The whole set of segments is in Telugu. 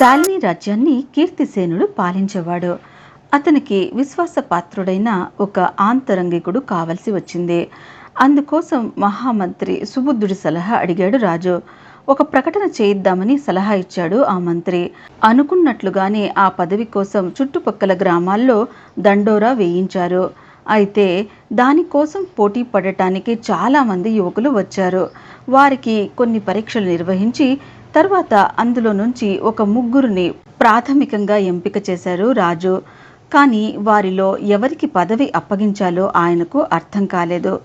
శాలిని రాజ్యాన్ని కీర్తిసేనుడు పాలించేవాడు. అతనికి విశ్వాసపాత్రుడైన ఒక ఆంతరంగికుడు కావలసి వచ్చింది. అందుకోసం మహామంత్రి సుబుద్ధుడి సలహా అడిగాడు రాజు. ఒక ప్రకటన చేయిద్దామని సలహా ఇచ్చాడు ఆ మంత్రి. అనుకున్నట్లుగానే ఆ పదవి కోసం చుట్టుపక్కల గ్రామాల్లో దండోరా వేయించారు. అయితే దానికోసం పోటీ పడటానికి చాలామంది యువకులు వచ్చారు. వారికి కొన్ని పరీక్షలు నిర్వహించి తర్వాత అందులో నుంచి ఒక ముగ్గురిని ప్రాథమికంగా ఎంపిక చేశారు రాజు. కానీ వారిలో ఎవరికి పదవి అప్పగించాలో ఆయనకు అర్థం కాలేదు.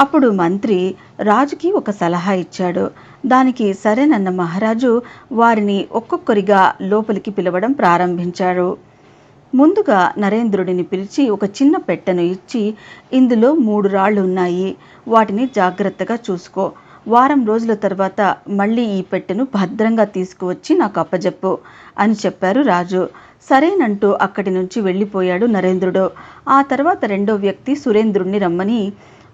అప్పుడు మంత్రి రాజుకి ఒక సలహా ఇచ్చాడు. దానికి సరేనన్న మహారాజు వారిని ఒక్కొక్కరిగా లోపలికి పిలవడం ప్రారంభించారు ముందుగా నరేంద్రుడిని పిలిచి ఒక చిన్న పెట్టెను ఇచ్చి ఇందులో మూడు రాళ్ళు ఉన్నాయి. వాటిని జాగ్రత్తగా చూసుకో. వారం రోజుల తర్వాత మళ్ళీ ఈ పెట్టెను భద్రంగా తీసుకువచ్చి నాకు అప్పజెప్పు అని చెప్పారు రాజు. సరేనంటూ అక్కడి నుంచి వెళ్ళిపోయాడు నరేంద్రుడు. ఆ తర్వాత రెండో వ్యక్తి సురేంద్రుణ్ణి రమ్మని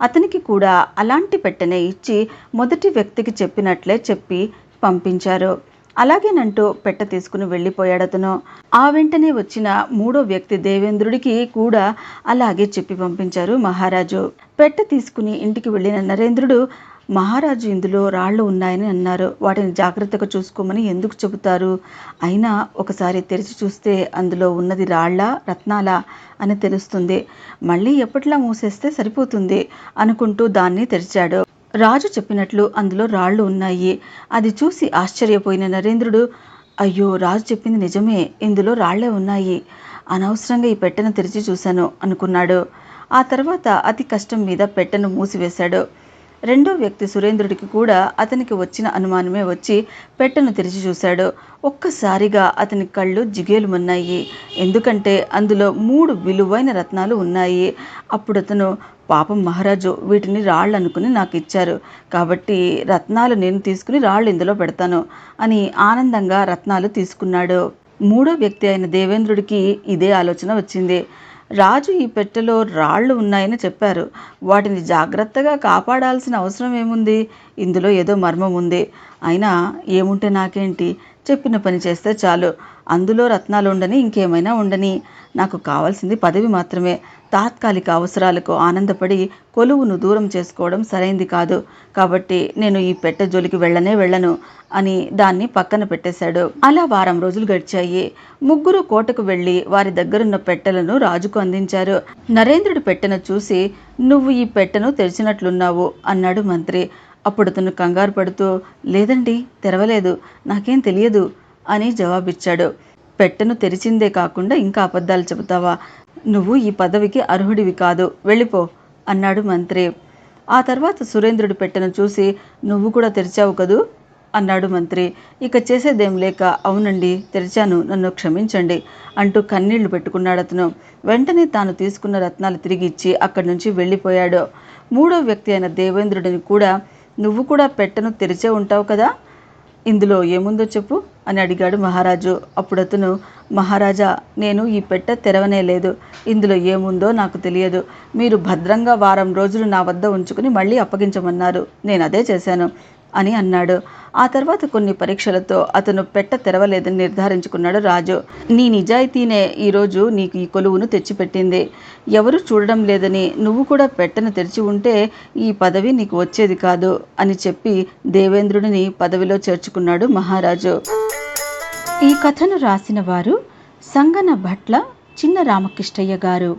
అతనికి కూడా అలాంటి పెట్టెనే ఇచ్చి మొదటి వ్యక్తికి చెప్పినట్లే చెప్పి పంపించారు. అలాగేనంటూ పెట్ట తీసుకుని వెళ్ళిపోయాడు అతను. ఆ వెంటనే వచ్చిన మూడో వ్యక్తి దేవేంద్రుడికి కూడా అలాగే చెప్పి పంపించారు మహారాజు. పెట్ట తీసుకుని ఇంటికి వెళ్ళిన నరేంద్రుడు మహారాజు ఇందులో రాళ్ళు ఉన్నాయని అన్నారు. వాటిని జాగ్రత్తగా చూసుకోమని ఎందుకు చెబుతారు? అయినా ఒకసారి తెరిచి చూస్తే అందులో ఉన్నది రాళ్ళ రత్నాల అని తెలుస్తుంది. మళ్ళీ ఎప్పట్లా మూసేస్తే సరిపోతుంది అనుకుంటూ దాన్ని తెరిచాడు. రాజు చెప్పినట్లు అందులో రాళ్ళు ఉన్నాయి. అది చూసి ఆశ్చర్యపోయిన నరేంద్రుడు అయ్యో రాజు చెప్పింది నిజమే. ఇందులో రాళ్ళే ఉన్నాయి. అనవసరంగా ఈ పెట్టెను తెరిచి చూశాను అనుకున్నాడు. ఆ తర్వాత అతి కష్టం మీద పెట్టెను మూసివేశాడు. రెండో వ్యక్తి సురేంద్రుడికి కూడా అతనికి వచ్చిన అనుమానమే వచ్చి పెట్టెను తెరిచి చూశాడు. ఒక్కసారిగా అతని కళ్ళు జిగేలుమన్నాయి ఎందుకంటే అందులో మూడు విలువైన రత్నాలు ఉన్నాయి. అప్పుడు అతను పాపం మహారాజు వీటిని రాళ్ళు అనుకుని నాకు ఇచ్చారు. కాబట్టి రత్నాలు నేను తీసుకుని రాళ్ళు ఇందులో పెడతాను అని ఆనందంగా రత్నాలు తీసుకున్నాడు. మూడో వ్యక్తి అయిన దేవేంద్రుడికి ఇదే ఆలోచన వచ్చింది. రాజు ఈ పెట్టెలో రాళ్ళు ఉన్నాయని చెప్పారు. వాటిని జాగ్రత్తగా కాపాడాల్సిన అవసరం ఏముంది? ఇందులో ఏదో మర్మం ఉంది. అయినా ఏముంటే నాకేంటి? చెప్పిన పని చేస్తే చాలు. అందులో రత్నాలు ఉండని ఇంకేమైనా ఉండని. నాకు కావాల్సింది పదవి మాత్రమే. తాత్కాలిక అవసరాలకు ఆనందపడి కొలువును దూరం చేసుకోవడం సరైంది కాదు. కాబట్టి నేను ఈ పెట్టె జోలికి వెళ్ళనే వెళ్ళను అని దాన్ని పక్కన పెట్టేశాడు. అలా వారం రోజులు గడిచాయి. ముగ్గురు కోటకు వెళ్ళి వారి దగ్గరున్న పెట్టెలను రాజుకు అందించారు. నరేంద్రుడి పెట్టెను చూసి నువ్వు ఈ పెట్టెను తెరిచినట్లున్నావు అన్నాడు మంత్రి. అప్పుడు అతను కంగారు పడుతూ లేదండి తెరవలేదు నాకేం తెలియదు అని జవాబిచ్చాడు. పెట్టను తెరిచిందే కాకుండా ఇంకా అబద్ధాలు చెబుతావా? నువ్వు ఈ పదవికి అర్హుడివి కాదు. వెళ్ళిపో అన్నాడు మంత్రి. ఆ తర్వాత సురేంద్రుడి పెట్టెను చూసి నువ్వు కూడా తెరిచావు కదూ? అన్నాడు మంత్రి. ఇక చేసేదేం లేక అవునండి తెరిచాను. నన్ను క్షమించండి అంటూ కన్నీళ్ళు పెట్టుకున్నాడు అతను. వెంటనే తాను తీసుకున్న రత్నాలు తిరిగి ఇచ్చి అక్కడి నుంచి వెళ్ళిపోయాడు. మూడో వ్యక్తి అయిన దేవేంద్రుడిని కూడా నువ్వు కూడా పెట్టెను తెరిచే ఉంటావు కదా? ఇందులో ఏముందో చెప్పు అని అడిగాడు మహారాజు. అప్పుడు అతను మహారాజా నేను ఈ పెట్టె తెరవనే లేదు. ఇందులో ఏముందో నాకు తెలియదు. మీరు భద్రంగా వారం రోజులు నా వద్ద ఉంచుకుని మళ్ళీ అప్పగించమన్నారు. నేను అదే చేశాను. అని అన్నాడు. ఆ తర్వాత కొన్ని పరీక్షలతో అతను పెట్ట తెరవలేదని నిర్ధారించుకున్నాడు రాజు. నీ నిజాయితీనే ఈరోజు నీకు ఈ కొలువును తెచ్చిపెట్టింది. ఎవరు చూడడం లేదని నువ్వు కూడా పెట్టను తెరిచి ఉంటే ఈ పదవి నీకు వచ్చేది కాదు అని చెప్పి దేవేంద్రుడిని పదవిలో చేర్చుకున్నాడు మహారాజు. ఈ కథను రాసిన వారు సంగన భట్ల చిన్న రామకృష్ణయ్య గారు.